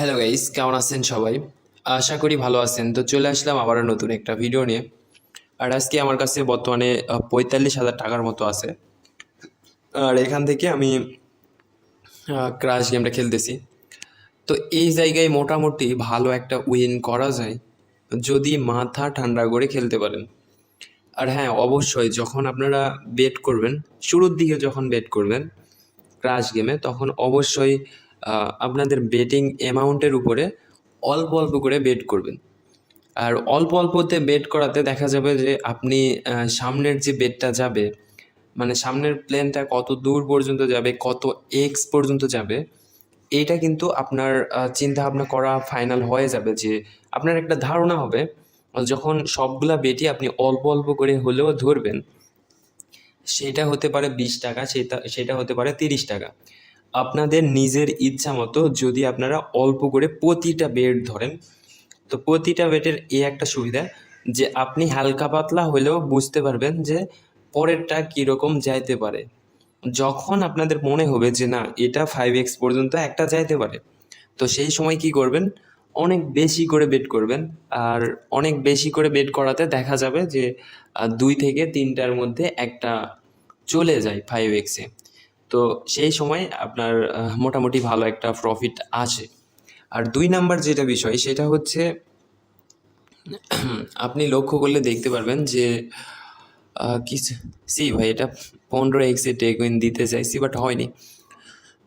Hello guys কেমন আছেন সবাই? আশা করি ভালো আছেন। তো চলে আসলাম আবারও নতুন একটা ভিডিও নিয়ে। আর আজকে আমার কাছে বর্তমানে পঁয়তাল্লিশ হাজার টাকার মতো আছে। আর এখান থেকে আমি ক্রাশ গেমটা খেলতেছি। তো এই জায়গায় মোটামুটি ভালো একটা উইন করা যায়, যদি মাথা ঠান্ডা করে খেলতে পারেন। আর হ্যাঁ অবশ্যই যখন আপনারা বেট করবেন, শুরুর দিকে যখন বেট করবেন ক্রাশ গেমে তখন অবশ্যই আপনাদের বেটিং অ্যামাউন্টের উপরে অল্প অল্প করে বেট করবেন। আর অল্প অল্পতে বেট করাতে দেখা যাবে যে আপনি সামনের যে বেটটা যাবে মানে সামনের প্লেনটা কত দূর পর্যন্ত যাবে, কত এক্স পর্যন্ত যাবে, এইটা কিন্তু আপনার চিন্তা ভাবনা করা ফাইনাল হয়ে যাবে যে আপনার একটা ধারণা হবে, যখন সবগুলা বেটি আপনি অল্প অল্প করে হলেও ধরবেন, সেটা হতে পারে বিশ টাকা, সেটা সেটা হতে পারে তিরিশ টাকা। আপনাদের নিজের ইচ্ছা মতো যদি আপনারা অল্প করে প্রতিটা বেড ধরেন, তো প্রতিটা বেডের এই একটা সুবিধা যে আপনি হালকা পাতলা হলেও বুঝতে পারবেন যে পরেরটা কীরকম যাইতে পারে। যখন আপনাদের মনে হবে যে না, এটা ফাইভ এক্স পর্যন্ত একটা যাইতে পারে, তো সেই সময় কি করবেন? অনেক বেশি করে বেড করবেন। আর অনেক বেশি করে বেড করাতে দেখা যাবে যে দুই থেকে তিনটার মধ্যে একটা চলে যায় ফাইভ এক্সে তো সেই সময় আপনার মোটামুটি ভালো একটা প্রফিট আছে। আর দুই নাম্বার যেটা বিষয়, সেটা হচ্ছে, আপনি লক্ষ্য করলে দেখতে পারবেন যে কিছু, সি ভাই, এটা পনেরো এক্সে টেকুইন দিতে চাইছি বাট হয়নি।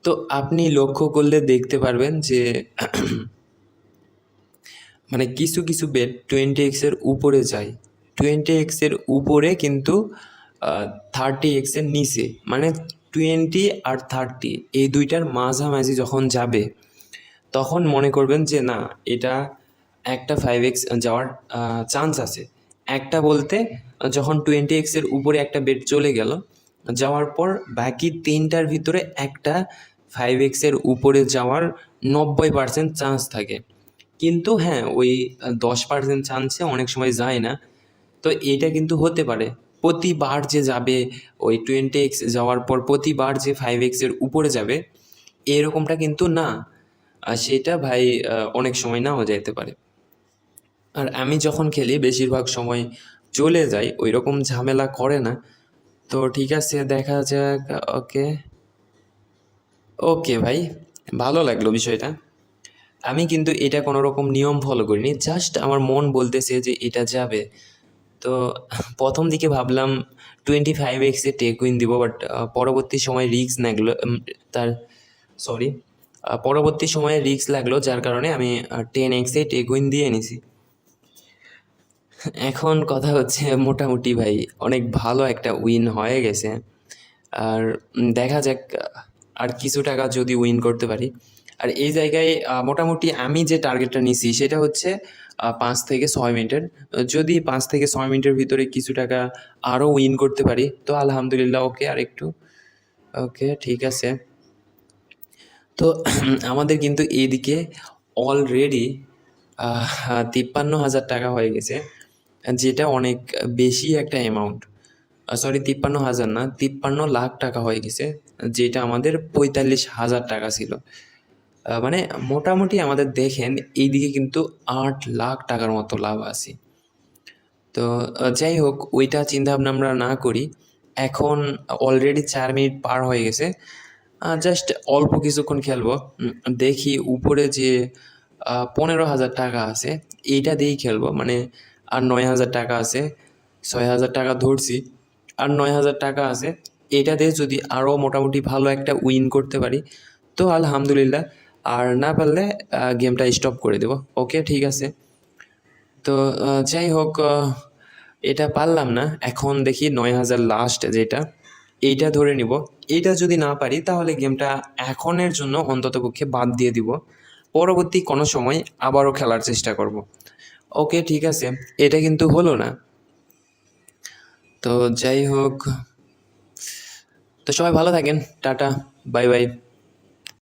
তো আপনি লক্ষ্য করলে দেখতে পারবেন যে মানে কিছু কিছু বেড টোয়েন্টি এক্সের উপরে যায়। টোয়েন্টি এক্সের উপরে কিন্তু থার্টি এক্সের নিচে মানে টোয়েন্টি আর থার্টি, এই দুইটার মাঝামাঝি যখন যাবে, তখন মনে করবেন যে না, এটা একটা ফাইভ এক্স যাওয়ার চান্স আছে। একটা বলতে, যখন টোয়েন্টি এক্সের উপরে একটা বেড চলে গেল, যাওয়ার পর বাকি তিনটার ভিতরে একটা ফাইভ এক্সের উপরে যাওয়ার নব্বই পার্সেন্ট চান্স থাকে। কিন্তু হ্যাঁ ওই দশ পার্সেন্ট চান্সে অনেক সময় যায় না। তো এটা কিন্তু হতে পারে। প্রতিবার যে যাবে, ওই টোয়েন্টি এক্স যাওয়ার পর প্রতিবার যে ফাইভ এক্সের উপরে যাবে, এরকমটা কিন্তু না। সেটা ভাই অনেক সময় নাও যাইতে পারে। আর আমি যখন খেলি, বেশিরভাগ সময় চলে যাই ওই রকম ঝামেলা করে না। তো ঠিক আছে, দেখা যাক, ওকে। ওকে ভাই, ভালো লাগল বিষয়টা। আমি কিন্তু এটা কোনো রকম নিয়ম ফলো করিনি জাস্ট আমার মন বলতেছে যে এটা যাবে। তো প্রথম দিকে ভাবলাম টোয়েন্টি ফাইভ এক্সে টেক উইন দিব বাট পরবর্তী সময় রিস্ক লাগল তার সরি পরবর্তী সময়ে রিস্ক লাগল, যার কারণে আমি টেন এক্সে টেক উইন দিয়ে নিছি এখন কথা হচ্ছে মোটামুটি ভাই, অনেক ভালো একটা উইন হয়ে গেছে। আর দেখা যাক আর কিছু টাকা যদি উইন করতে পারি। আর এই জায়গায় মোটামুটি আমি যে টার্গেটটা নিছি সেটা হচ্ছে পাঁচ থেকে ছয় মিনিটের। যদি পাঁচ থেকে ছয় মিনিটের ভিতরে কিছু টাকা আরও উইন করতে পারি, তো আলহামদুলিল্লাহ, ওকে আর একটু, ওকে, ঠিক আছে। তো আমাদের কিন্তু এইদিকে অলরেডি তিপ্পান্ন হাজার টাকা হয়ে গেছে, যেটা অনেক বেশি একটা অ্যামাউন্ট সরি তিপ্পান্ন হাজার না, তিপ্পান্ন লাখ টাকা হয়ে গেছে, যেটা আমাদের পঁয়তাল্লিশ হাজার টাকা ছিল। মানে মোটামুটি আমাদের দেখেন, এইদিকে কিন্তু আট লাখ টাকার মতো লাভ আছে। তো যাই হোক, ওইটা চিন্তা ভাবনা আমরা না করি। এখন অলরেডি চার মিনিট পার হয়ে গেছে। জাস্ট অল্প কিছুক্ষণ খেলব। দেখি উপরে যে পনেরো হাজার টাকা আছে, এইটা দিয়েই খেলব। মানে আর নয় হাজার টাকা আছে, ছয় হাজার টাকা ধরছি, আর নয় হাজার টাকা আছে এটা দিয়ে যদি আরও মোটামুটি ভালো একটা উইন করতে পারি, তো আলহামদুলিল্লাহ। আর না পারলে গেমটা স্টপ করে দেবো। ওকে ঠিক আছে? তো যাই হোক এটা পারলাম না। এখন দেখি নয় হাজার লাস্ট যেটা, এইটা ধরে নিব। এইটা যদি না পারি, তাহলে গেমটা এখনের জন্য অন্ততপক্ষে বাদ দিয়ে দিব। পরবর্তী কোনো সময় আবারও খেলার চেষ্টা করব। ওকে ঠিক আছে? এটা কিন্তু হলো না। তো যাই হোক। তো সবাই ভালো থাকেন। Tata, bye bye.